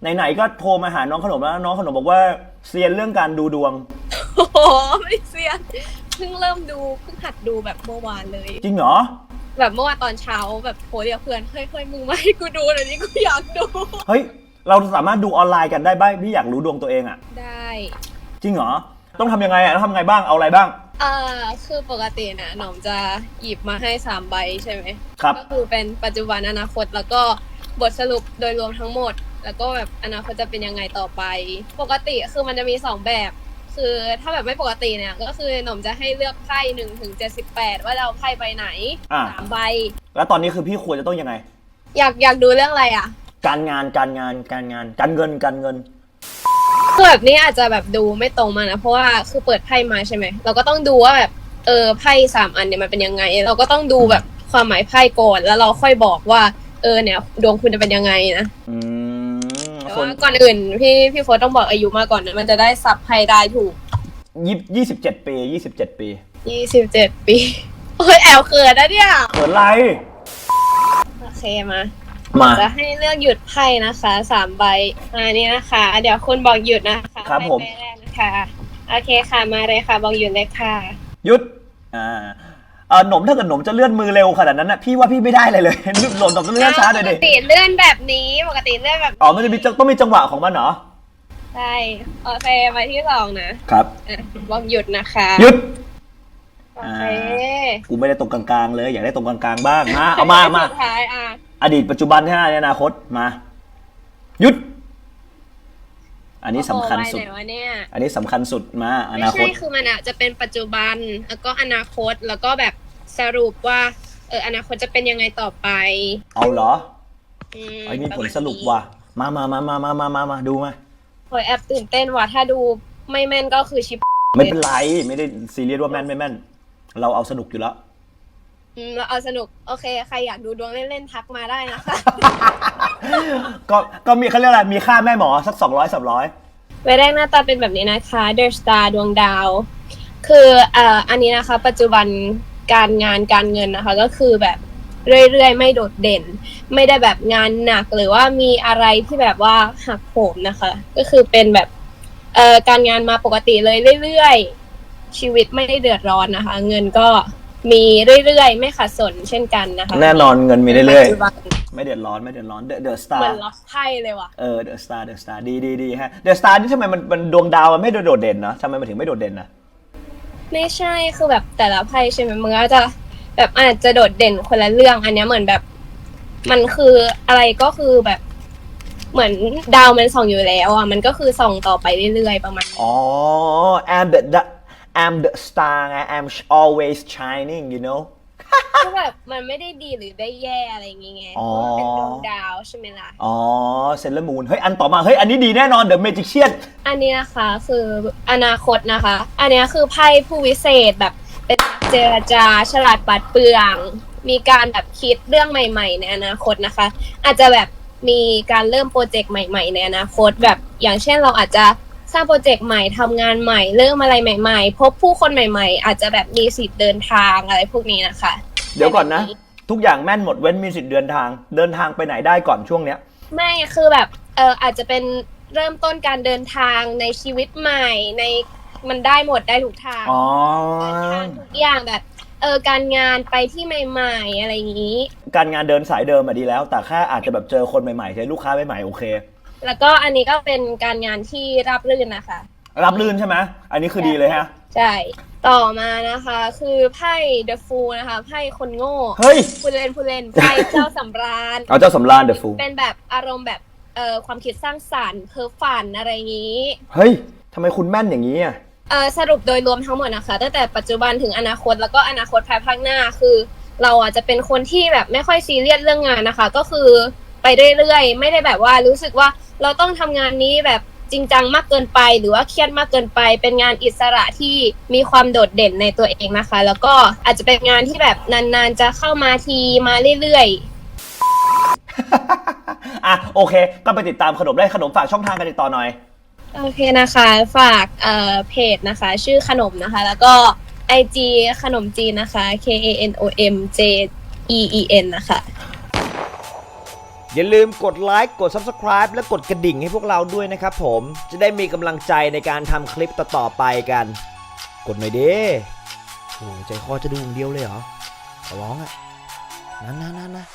ไหนๆก็โทรมาหาน้องขนมแล้ว น้องขนมบอกว่าเซียนเรื่องการดูดวง โอ้โหไม่เสียนเพิ่งเริ่มดูเพิ่งหัดดูแบบเมื่อวานเลย จริงเหรอ แบบเมื่อวานตอนเช้าแบบโพสต์กับเพื่อนเฮ้ยเฮ้ยมึงมาให้กูดูหน่อยนี่กูอยากดู เฮ้ย เราสามารถดูออนไลน์กันได้บ้างพี่อยากรู้ดวงตัวเองอะได้ จริงเหรอ ต้องทำยังไงอะต้องทำยังไงบ้างเอาอะไรบ้างเอ่อคือปกตินะหนอมจะหยิบมาให้สามใบใช่ไหมครับ ก็คือเป็นปัจจุบันอนาคตแล้วก็บทสรุปโดยรวมทั้งหมด แล้วก็แบบอนาคตจะเป็นยังไงต่อไป ปกติคือมันจะมีสองแบบ คือถ้าแบบไม่ปกติเนี่ย ก็คือหนอมจะให้เลือกไพ่หนึ่งถึงเจ็ดสิบแปดว่าจะเอาไพ่ใบไหนอ่า สามใบ แล้วตอนนี้คือพี่ควรจะต้องยังไง อยากอยากดูเรื่องอะไรอะ การงานการงานการงาน การเงินการเงิน คือแบบนี้อาจจะแบบดูไม่ตรงมานะ เพราะว่าคือเปิดไพ่มาใช่ไหมเราก็ต้องดูว่าแบบเออไพ่สามอันเนี่ยมันเป็นยังไง เราก็ต้องดูแบบความหมายไพ่ก่อนแล้วเราค่อยบอกว่า เออเนี่ยดวงคุณจะเป็นยังไงนะ อืมแต่ คนว่าก่อนอื่น พี่พี่โฟร์ต้องบอกอายุมาก่อนนะมันจะได้สับไพ่ได้ถูกยี่ยี่สิบเจ็ดปียี่สิบเจ็ดปียี่สิบเจ็ดปี โอ้ยแอลเขินนะเนี่ยเขินไร โอเคมามาจะให้เลือกหยุดไพ่นะคะสามใบอันนี้นะคะ เดี๋ยวคุณบอกหยุดนะคะครับผมไพ่ใแรกนะคะ โอเคค่ะมาเลยค่ะบอกหยุดเลยค่ะ หยุด อ่า เออหนมถ้าเกิดหนมจะเลื่อนมือเร็วขนาดนั้นนะพี่ว่าพี่ไม่ได้เลยเลยหนมต้องเลื่อนช้าหน่อยดิปกติเลื่อนแบบนี้ปกติเลื่อนแบบอ๋อมันจะมีจังต้องมีจังหวะของมันเหรอใช่โอเคมาที่สองนะครับอะบอกหยุดนะคะหยุดโอเคกูไม่ได้ตรงกลางๆเลย อยากได้ตรงกลางๆบ้างมาเอามามาสุดท้ายอะอดีตปัจจุบันใช่ไหมในอนาคตมาหยุด อันนี้สำคัญสุดโอ้โหไปไหนวะเนี่ยอันนี้สำคัญสุดมาอไม่นาคใช่ตคือมันอะจะเป็นปัจจุบันแล้วก็อนาคตแล้วก็แบบสรุปว่าเอออนาคตจะเป็นยังไงต่อไป เอาเหรออืไอ้ยมีผลปะาณสรุปว่ะ มามามามามามามามาดูมาโอ้ยแอบตื่นเต้นว่ะถ้าดูไม่แม่นก็คือชิป ไม่เป็นไร ไม่ได้ซีเรียสว่าแม่นไม่แม่น เราเอาสนุกอยู่แล้ว อืมเราเอาสนุก โอเค ใครอยากดูดวงเล่นๆทักมาได้นะคะ ก็ก็มีเขาเรียกอะไร มีค่าแม่หมอสักสองร้อยสามร้อยใบแรกหน้าตาเป็นแบบนี้นะคะ The Star ดวงดาว คือเอ่ออันนี้นะคะ ปัจจุบันการงานการเงินนะคะ ก็คือแบบเรื่อยๆ ไม่โดดเด่น ไม่ได้แบบงานหนักหรือว่ามีอะไรที่แบบว่าหักโหมนะคะ ก็คือเป็นแบบเอ่อการงานมาปกติเลยเรื่อยๆ ชีวิตไม่ได้เดือดร้อนนะคะ เงินก็ มีเรื่อยๆ ไม่ขาดสนเช่นกันนะคะแน่นอนเงินมีเรื่อยปัจจุบันๆไม่เดือดร้อนไม่เดือดร้อนเดอะเดอะสตาเหมือนร์ล็อกไพ่เลยว่ะเออเดอะสตาร์เดอะสตาร์ดีดีดีฮะเดอะสตาร์นี่ทำไมมันมันดวงดาวมันไม่โดดเด่นเนาะทำไมมันถึงไม่โดดเด่นนะไม่ใช่คือแบบแต่ละไพ่ใช่ไหมมันก็จะแบบอาจจะโดดเด่นคนละเรื่องอันเนี้ยเหมือนแบบ มันคืออะไรก็คือแบบเหมือนดาวมันส่องอยู่แล้วอะมันก็คือส่องต่อไปเรื่อยๆประมาณนี้อ๋อ I'm the the I'm the star ไง I'm always shining you know คือแบบมันไม่ได้ดีหรือได้แย่อะไรอย่างเงี้ยอ๋อเพราะมันเป็นดวงดาวใช่ไหมล่ะ อ๋อเซเลมูนเฮ้ย อันต่อมา เฮ้ย อันนี้ดีแน่นอน The Magician อันนี้นะคะคืออนาคตนะคะ อันเนี้ยคือไพ่ผู้วิเศษแบบเป็นนักเจรจาฉลาดปราดเปรื่อง มีการแบบคิดเรื่องใหม่ๆ ในอนาคตนะคะ อาจจะแบบมีการเริ่มโปรเจกต์ใหม่ ๆ ในอนาคตแบบอย่างเช่นเราอาจจะ สร้างโปรเจกต์ใหม่ทำงานใหม่ เริ่มอะไรใหม่ ๆ พบผู้คนใหม่ ๆ อาจจะแบบมีสิทธิ์เดินทางอะไรพวกนี้นะคะ เดี๋ยวก่อนนะ ทุกอย่างแม่นหมดเว้นมีสิทธิ์เดินทาง เดินทางไปไหนได้ก่อนช่วงเนี้ย ไม่คือแบบเอออาจจะเป็นเริ่มต้นการเดินทางในชีวิตใหม่ในมันได้หมดได้ทุกทางอ๋อการทางทุกอย่างแบบเออการงานไปที่ใหม่ ๆ อะไรอย่างนี้ การงานเดินสายเดิมมาดีแล้ว แต่แค่อาจจะแบบเจอคนใหม่ๆเจอลูกค้าใหม่ๆโอเค แล้วก็อันนี้ก็เป็นการงานที่ราบรื่นนะคะ รับลื่นใช่ไหมอันนี้คือดีเลยฮะ ใช่ ต่อมานะคะ คือไพ่ The Fool นะคะ ไพ่คนโง่เฮ้ย ผู้เล่นผู้เล่น ไพ่เจ้าสำราญ เอาเจ้าสำราญเดอะฟูเป็นแบบอารมณ์แบบเออความคิดสร้างสรรค์เพ้อฝันอะไรอย่างนี้ เฮ้ยทำไมคุณแม่นอย่างนี้อะ เอ่อสรุปโดยรวมทั้งหมดนะคะตั้งแต่ปัจจุบันถึงอนาคตแล้วก็อนาคตภายภาคหน้าคือ เราอะจะเป็นคนที่แบบไม่ค่อยซีเรียสเรื่องงานนะคะ ก็คือไปเรื่อยๆ ไม่ได้แบบว่ารู้สึกว่า เราต้องทำงานนี้แบบจริงจังมากเกินไป หรือว่าเครียดมากเกินไป เป็นงานอิสระที่มีความโดดเด่นในตัวเองนะคะ แล้วก็อาจจะเป็นงานที่แบบนานๆ จะเข้ามาทีมาเรื่อยๆ อะโอเค ก็ไปติดตามขนมได้ขนมฝากช่องทางการติดต่อหน่อย โอเคนะคะ ฝากเอ่อเพจนะคะ ชื่อขนมนะคะ แล้วก็ IG ขนมจีนนะคะ K A N O M J E E N นะคะ อย่าลืมกดไลค์กด Subscribe และกดกระดิ่งให้พวกเราด้วยนะครับผมจะได้มีกำลังใจในการทำคลิปต่อๆไปกัน กดหน่อยดิโอ้ใจคอจะดูอย่างเดียวเลยเหรอขอร้องอะนั่นๆๆนะ